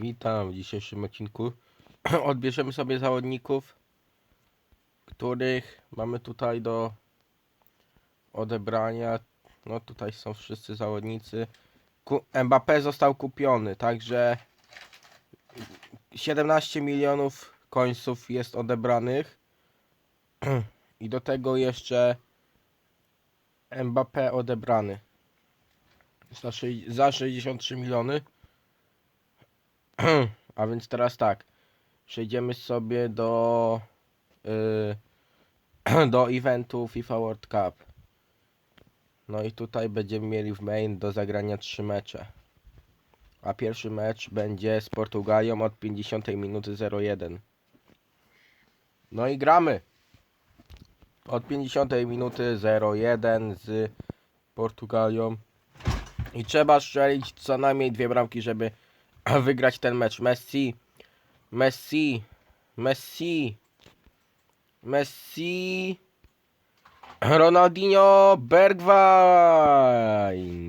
Witam w dzisiejszym odcinku. Odbierzemy sobie zawodników, których mamy tutaj do odebrania. No tutaj są wszyscy zawodnicy. Mbappé został kupiony, także 17 milionów końców jest odebranych. I do tego jeszcze Mbappé odebrany. Za 63 miliony. A więc teraz tak. Przejdziemy sobie do yy, do eventu FIFA World Cup. No i tutaj będziemy mieli w main do zagrania trzy mecze. A pierwszy mecz będzie z Portugalią od 50 minuty 01. No i gramy. Od 50 minuty 01 z Portugalią. I trzeba strzelić co najmniej dwie bramki, żeby wygrać ten mecz. Messi, Messi, Messi, Messi, Ronaldinho, Bergwijn.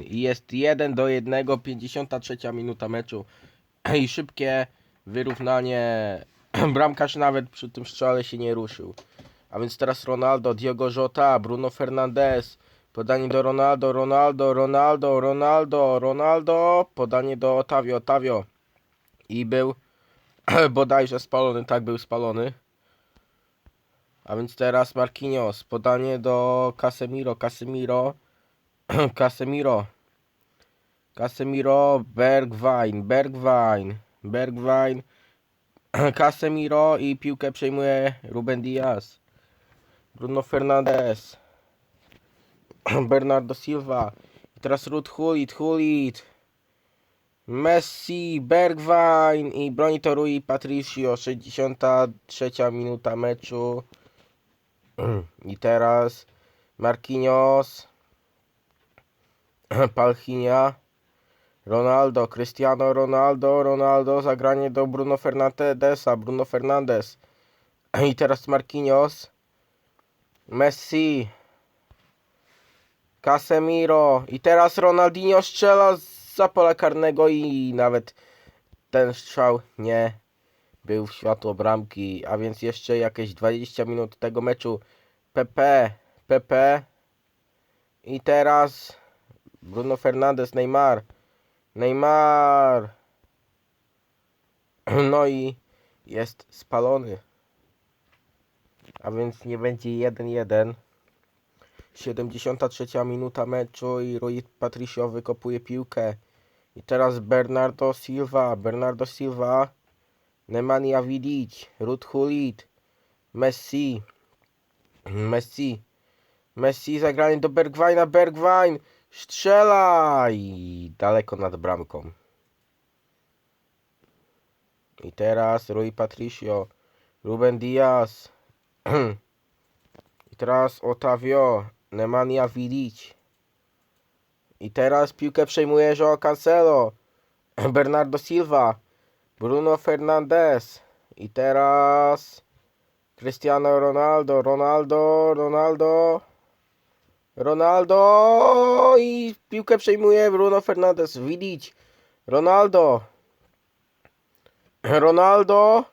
I jest 1 do 1, 53 minuta meczu. I szybkie wyrównanie. Bramkarz nawet przy tym strzale się nie ruszył. A więc teraz Ronaldo, Diogo Jota, Bruno Fernandes. Podanie do Ronaldo, Ronaldo, Ronaldo, Ronaldo, Ronaldo. Podanie do Otavio, Otavio. I był bodajże spalony, tak był spalony. A więc teraz Marquinhos. Podanie do Casemiro, Casemiro. Casemiro. Casemiro, Bergwijn, Bergwijn, Bergwijn. Casemiro i piłkę przejmuje Ruben Diaz. Bruno Fernandes. Bernardo Silva. I teraz Ruth Hulit, Hulit. Messi, Bergwijn i broni to Rui Patricio. 63 minuta meczu. I teraz Marquinhos. Palhinha. Ronaldo, Cristiano Ronaldo, Ronaldo, zagranie do Bruno Fernandesa, Bruno Fernandes. I teraz Marquinhos. Messi. Casemiro. I teraz Ronaldinho strzela za pola karnego i nawet ten strzał nie był w światło bramki. A więc jeszcze jakieś 20 minut tego meczu. PP, PP. I teraz Bruno Fernandes, Neymar. Neymar. No i jest spalony. A więc nie będzie 1-1. 73 minuta meczu i Rui Patricio wykopuje piłkę. I teraz Bernardo Silva, Bernardo Silva, Nemanja Vidic, Ruth Hulit, Messi, Messi, Messi zagranie do Bergwajna, Bergwijn, strzela i daleko nad bramką. I teraz Rui Patricio, Ruben Diaz, i teraz Otavio, Nemanja Vidic. I teraz piłkę przejmuje Joao Cancelo, Bernardo Silva, Bruno Fernandes. I teraz Cristiano Ronaldo, Ronaldo, Ronaldo. Ronaldo i piłkę przejmuje Bruno Fernandes. Widzieć. Ronaldo. Ronaldo.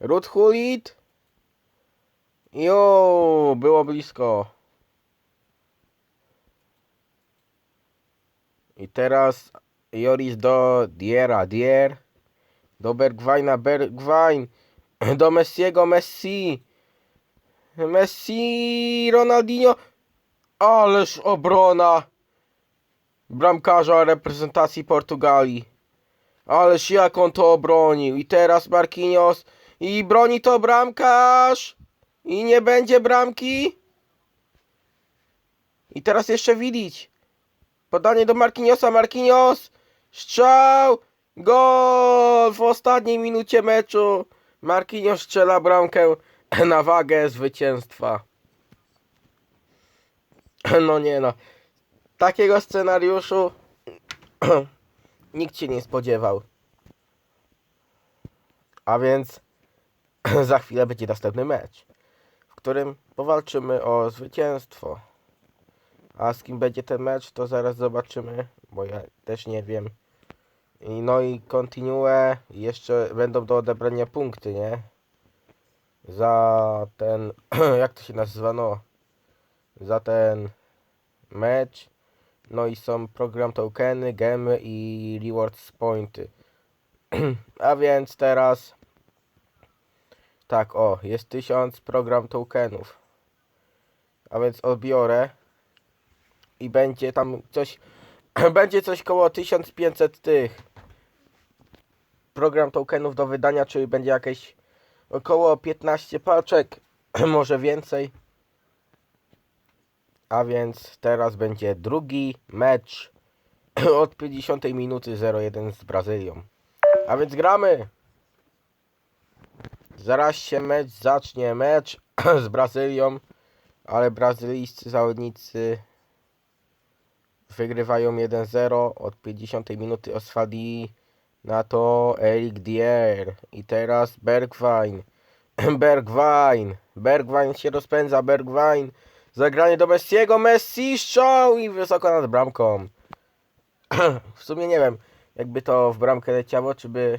Ruth Hulit. Jo, było blisko. I teraz Joris do Diera, Dier. Do Bergwajna, Bergwijn. Do Messiego, Messi. Messi, Ronaldinho. Ależ obrona bramkarza reprezentacji Portugalii. Ależ jak on to obronił. I teraz Marquinhos. I broni to bramkarz. I nie będzie bramki. I teraz jeszcze widzieć. Podanie do Marquinhosa. Marquinhos. Strzał. Gol w ostatniej minucie meczu. Marquinhos strzela bramkę na wagę zwycięstwa. No nie no. Takiego scenariuszu nikt się nie spodziewał. A więc za chwilę będzie następny mecz, którym powalczymy o zwycięstwo. A z kim będzie ten mecz, to zaraz zobaczymy, bo ja też nie wiem. I no i continue. i Jeszcze będą do odebrania punkty, nie? Za ten. jak to się nazywa? No. Za ten mecz. No i są program tokeny, gemy i rewards pointy. A więc teraz. Tak, o, jest 1000 program tokenów. A więc odbiorę. I będzie tam coś. będzie coś koło 1500 tych. Program tokenów do wydania, czyli będzie jakieś około 15 paczek, może więcej. A więc teraz będzie drugi mecz od 50 minuty 0-1 z Brazylią. A więc gramy. Zaraz się mecz zacznie. Mecz z Brazylią, ale brazylijscy zawodnicy wygrywają 1-0 od 50 minuty Oswaldi na to Eric Dier i teraz Bergwijn. Bergwijn. Bergwijn się rozpędza. Bergwijn. Zagranie do Messiego. Messi strzał i wysoko nad bramką. w sumie nie wiem, jakby to w bramkę leciało, czy by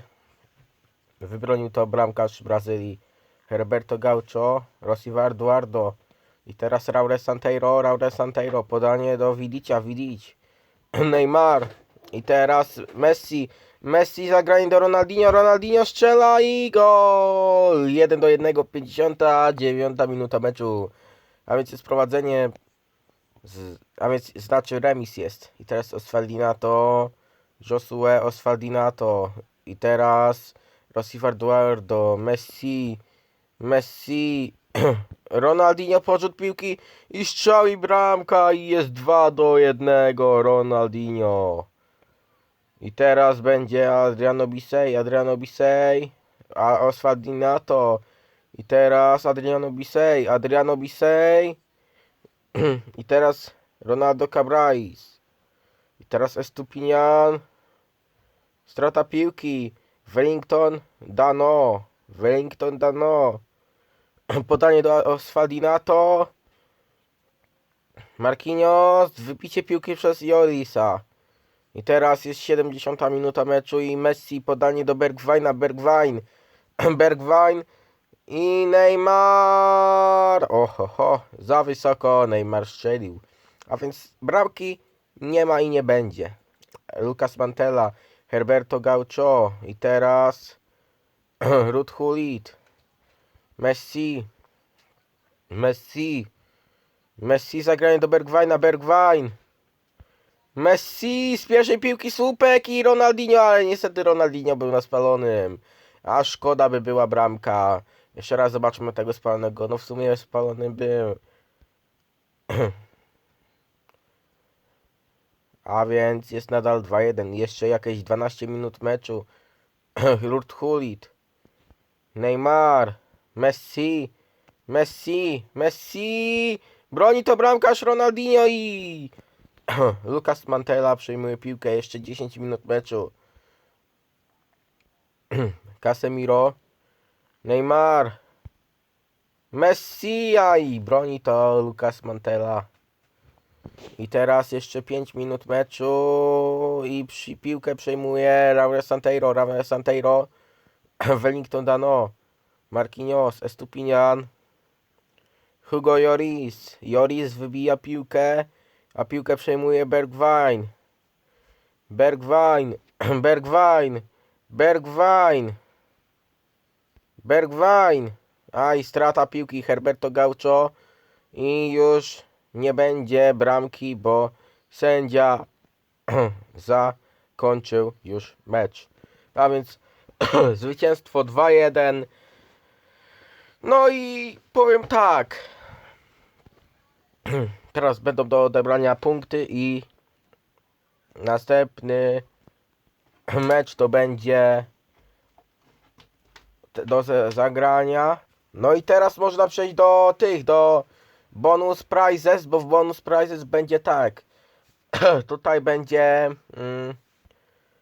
wybronił to bramkarz Brazylii Herberto Gaucho, Rosivar Eduardo i teraz Raure Santeiro, Raure Santeiro, podanie do Vidicia, Vidic, Neymar i teraz Messi, Messi zagranie do Ronaldinho, Ronaldinho strzela i gol! 1 do 1, 59 minuta meczu. A więc jest prowadzenie, z, a więc znaczy remis jest. I teraz Oswaldinato, Josue Oswaldinato i teraz Rosivar Eduardo, Messi, Messi, Ronaldinho podrzut piłki i strzał i bramka i jest 2 do 1 Ronaldinho. I teraz będzie Adriano Bisej, Adriano Bisej, a Oswaldinato. I teraz Adriano Bisej, Adriano Bisej. I teraz Ronaldo Cabrais. I teraz Estupinian. Strata piłki. Wellington Dano. Wellington Dano. Podanie do Oswaldinato. Marquinhos. Wypicie piłki przez Jorisa. I teraz jest 70 minuta meczu i Messi podanie do Bergwijna. Bergwijn. Bergwijn. I Neymar. Oho, ho, za wysoko Neymar strzelił. A więc bramki nie ma i nie będzie. Lucas Mantella, Herberto Gaucho i teraz Ruth Hulit. Messi. Messi. Messi zagranie do Bergwijna. Bergwijn. Messi z pierwszej piłki słupek i Ronaldinho, ale niestety Ronaldinho był na spalonym. A szkoda by była bramka. Jeszcze raz zobaczmy tego spalonego. No w sumie spalony był. A więc jest nadal 2-1. Jeszcze jakieś 12 minut meczu. Lurt Hulit. Neymar. Messi. Messi. Messi. Broni to bramkarz Ronaldinho i... Lucas Mantella przejmuje piłkę. Jeszcze 10 minut meczu. Casemiro. Neymar. Messi i broni to Lucas Mantella. I teraz jeszcze 5 minut meczu i przy piłkę przejmuje Raul Santeiro, Raul Santeiro, Wellington Dano, Marquinhos, Estupinian, Hugo Lloris. Lloris wybija piłkę, a piłkę przejmuje Bergwijn. Bergwijn, Bergwijn, Bergwijn. Bergwijn. A i strata piłki Herberto Gaucho. I już nie będzie bramki, bo sędzia zakończył już mecz. A więc zwycięstwo 2-1. No i powiem tak. Teraz będą do odebrania punkty i następny mecz to będzie do zagrania. No i teraz można przejść do tych, do bonus prizes, bo w bonus prizes będzie tak. Tutaj będzie mm,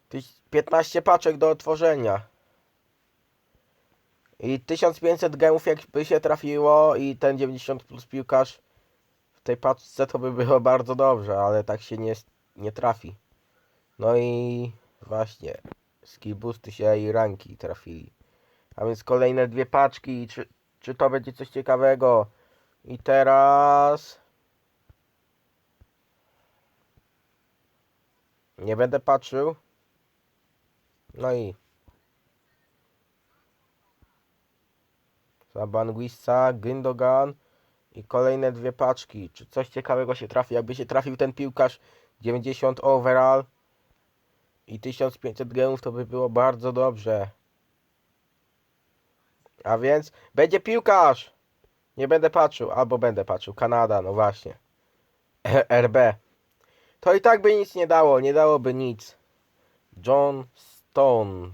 tyś- 15 paczek do otworzenia. I 1500 gemów jakby się trafiło i ten 90 plus piłkarz w tej paczce to by było bardzo dobrze, ale tak się nie, nie trafi. No i Właśnie. Skillboosty się i ranki trafili. A więc kolejne dwie paczki. Czy, czy to będzie coś ciekawego? I teraz... Nie będę patrzył. No i... Zabanguissa, Gündogan i kolejne dwie paczki. Czy coś ciekawego się trafi? Jakby się trafił ten piłkarz 90 overall i 1500 gemów, to by było bardzo dobrze. A więc będzie piłkarz! Nie będę patrzył, albo będę patrzył. Kanada, no właśnie. RB. To i tak by nic nie dało, nie dałoby nic. John Stone.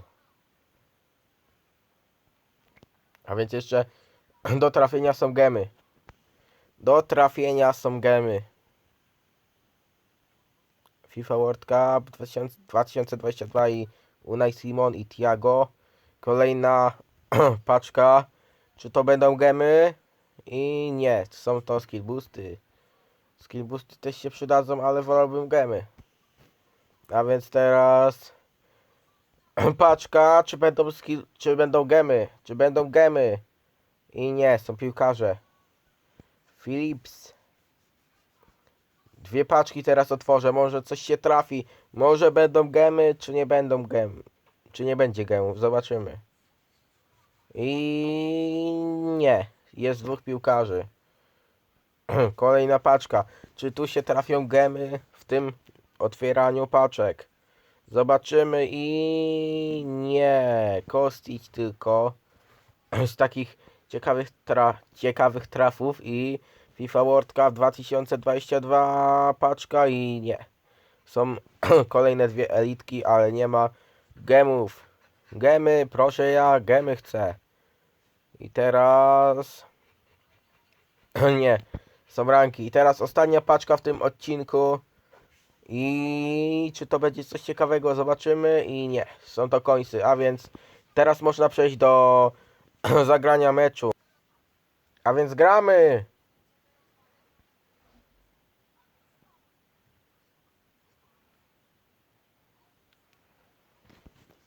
A więc jeszcze do trafienia są gemy. Do trafienia są gemy. FIFA World Cup 2000 2022 i Unai Simon i Thiago. Kolejna paczka. Czy to będą gemy? I nie, są to skill boosty. Skill boosty też się przydadzą, ale wolałbym gemy. A więc teraz paczka, czy będą skill, czy będą gemy? Czy będą gemy? I nie, są piłkarze. Philips. Dwie paczki teraz otworzę, może coś się trafi. Może będą gemy, czy nie będą gem. Czy nie będzie gemów, zobaczymy. I nie, jest dwóch piłkarzy. Kolejna paczka. Czy tu się trafią gemy w tym otwieraniu paczek? Zobaczymy i nie. Kostić tylko z takich ciekawych, tra ciekawych trafów i FIFA World Cup 2022 paczka i nie. Są kolejne dwie elitki, ale nie ma gemów. Gemy, proszę ja, gemy chcę. I teraz... nie, są ranki. I teraz ostatnia paczka w tym odcinku. I czy to będzie coś ciekawego, zobaczymy. I nie, są to końcy, a więc teraz można przejść do zagrania meczu. A więc gramy!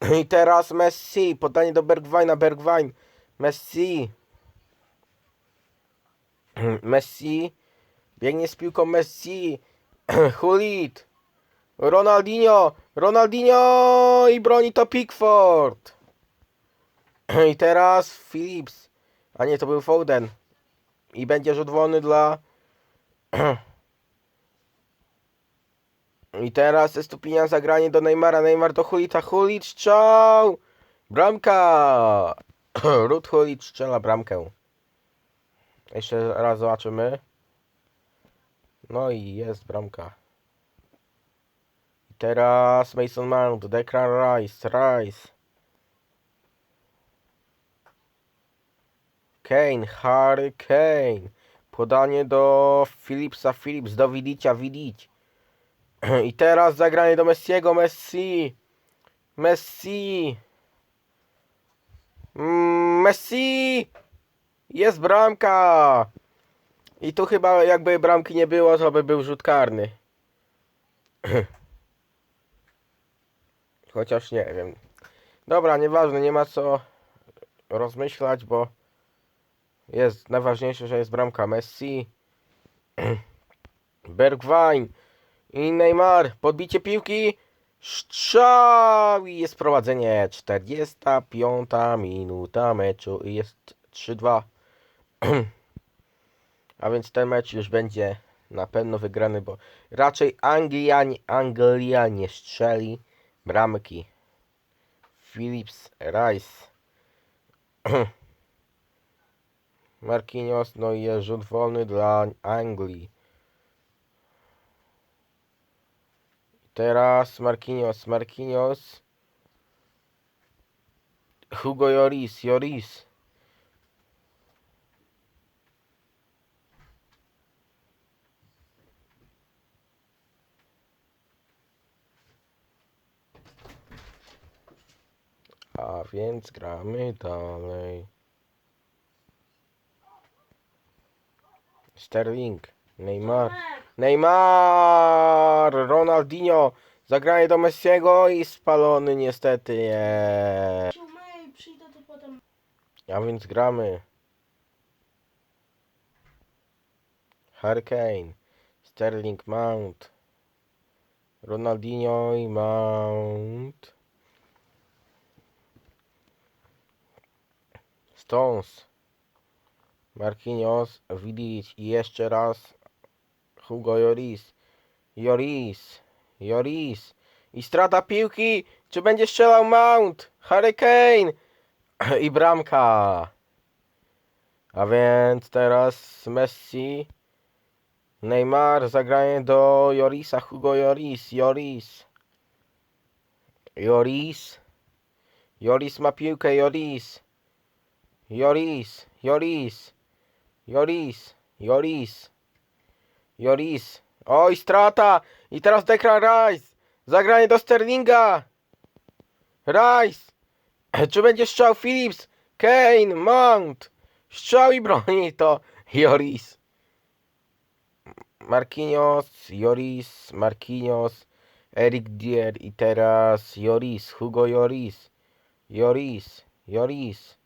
I teraz Messi, podanie do Bergwajna, Bergwijn, Messi. Messi, biegnie z piłką Messi, Hulit, Ronaldinho, Ronaldinho i broni to Pickford. I teraz Philips, a nie, to był Foden. I będzie rzut dla... I teraz Estupinian zagranie do Neymara, Neymar do Hulita, Hulit strzał! Bramka! Rut Hulit strzela bramkę. Jeszcze raz zobaczymy. No i jest bramka. I teraz Mason Mount, Declan Rice, Rice. Kane, Harry Kane. Podanie do Philipsa, Philips do Widicia, Widic. I teraz zagranie do Messiego, Messi. Messi. Messi. Jest bramka. I tu chyba jakby bramki nie było, to by był rzut karny. Chociaż nie wiem. Dobra, nieważne, nie ma co rozmyślać, bo jest najważniejsze, że jest bramka Messi. Bergwijn i Neymar. Podbicie piłki. Strzał i jest prowadzenie. 45 minuta meczu i jest 3-2. A więc ten mecz już będzie na pewno wygrany, bo raczej Anglia, Anglia nie strzeli bramki. Philips Rice. Marquinhos, no i rzut wolny dla Anglii. Teraz Marquinhos, Marquinhos. Hugo Lloris, Lloris. A więc gramy dalej. Sterling, Neymar, Neymar, Ronaldinho, Zagranie do Messiego i spalony niestety potem. A więc gramy. Hurricane, Sterling Mount, Ronaldinho i Mount, Stones, Marquinhos, Vidic i jeszcze raz Hugo Lloris, Lloris, Lloris i strata piłki, czy będzie strzelał Mount, Hurricane i bramka. A więc teraz Messi, Neymar, zagranie do Jorisa, Hugo Joris, Joris. Joris. Joris ma piłkę, Joris. Joris, Joris. Joris, Joris. Joris. Oj, strata! I teraz Declan Rice. Zagranie do Sterlinga. Rice. Czy będzie strzał Phillips? Kane, Mount. Strzał i broni to Joris. Marquinhos, Joris, Marquinhos, Eric Dier i teraz Joris, Hugo Joris. Joris, Joris.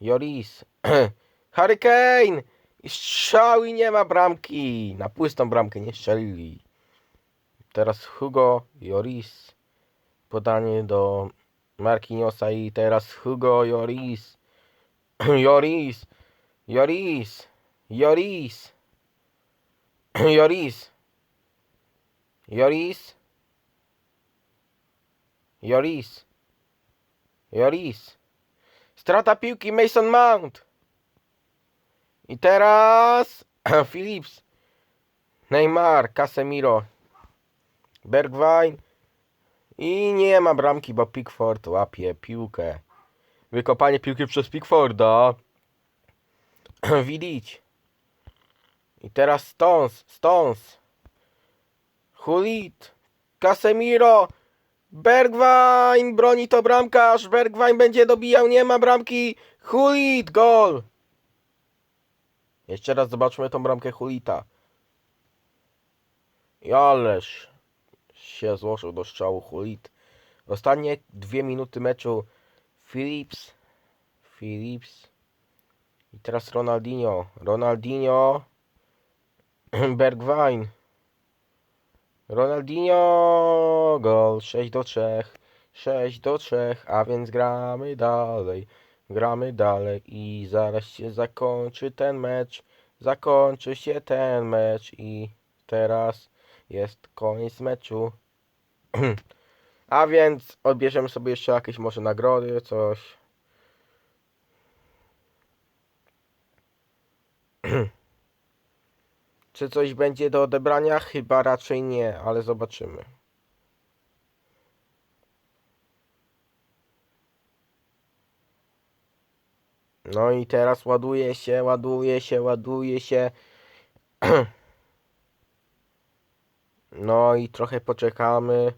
Joris. Harry Kane! I strzał i nie ma bramki. Na pustą bramkę nie strzelili. Teraz Hugo Joris. Podanie do Marquinhosa i teraz Hugo Joris. Joris. Joris. Joris. Joris. Joris. Joris. Joris. Strata piłki Mason Mount. I teraz Phillips. Neymar, Casemiro. Bergwijn. I nie ma bramki, bo Pickford łapie piłkę. Wykopanie piłki przez Pickforda. Widzieć. I teraz Stones, Stones. Hulit. Casemiro. Bergwijn broni to bramkarz. Bergwijn będzie dobijał, nie ma bramki. Hulit, gol. Jeszcze raz zobaczmy tą bramkę Hulita. I ależ się złożył do strzału Hulit. Ostatnie dwie minuty meczu Phillips. Phillips. I teraz Ronaldinho. Ronaldinho. Bergwijn. Ronaldinho. Gol 6 do 3. 6 do 3. A więc gramy dalej. Gramy dalej i zaraz się zakończy ten mecz. Zakończy się ten mecz i teraz jest koniec meczu. A więc odbierzemy sobie jeszcze jakieś może nagrody, coś. Czy coś będzie do odebrania? Chyba raczej nie, ale zobaczymy. No i teraz ładuje się, ładuje się, ładuje się. No i trochę poczekamy.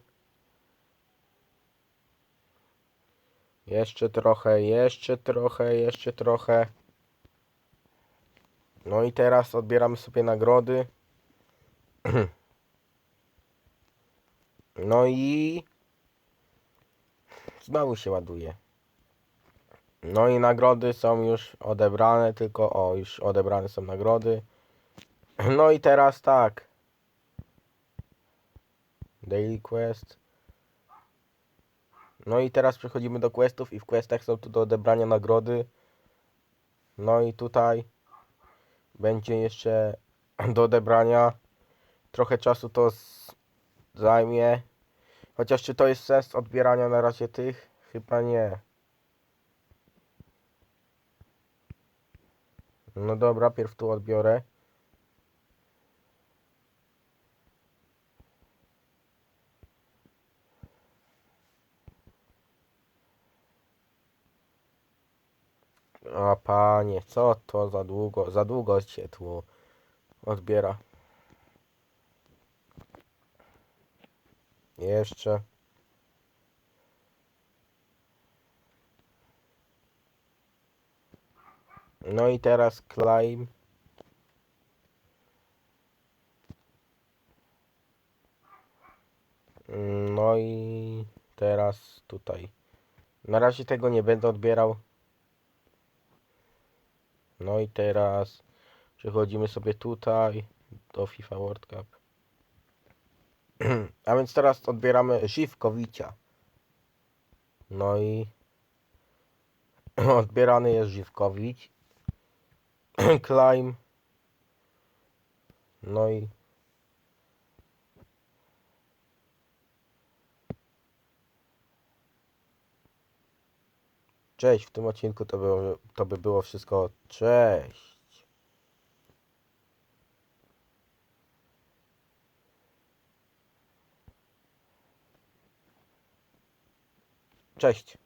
Jeszcze trochę, jeszcze trochę, jeszcze trochę. No i teraz odbieramy sobie nagrody. No i znowu się ładuje. No i nagrody są już odebrane, tylko o, już odebrane są nagrody. No i teraz tak. Daily Quest. No i teraz przechodzimy do questów i w questach są tu do odebrania nagrody. No i tutaj będzie jeszcze do odebrania. Trochę czasu to zajmie. Chociaż czy to jest sens odbierania na razie tych? Chyba nie. No dobra, pierw tu odbiorę. A panie, co to za długo? Za długo się tu odbiera. Jeszcze. No i teraz climb. No i teraz tutaj. Na razie tego nie będę odbierał. No i teraz przechodzimy sobie tutaj do FIFA World Cup. A więc teraz odbieramy Żywkowicia. No i odbierany jest Żywkowicz. Climb. No i Cześć, w tym odcinku to, było, to by było wszystko. Cześć. Cześć.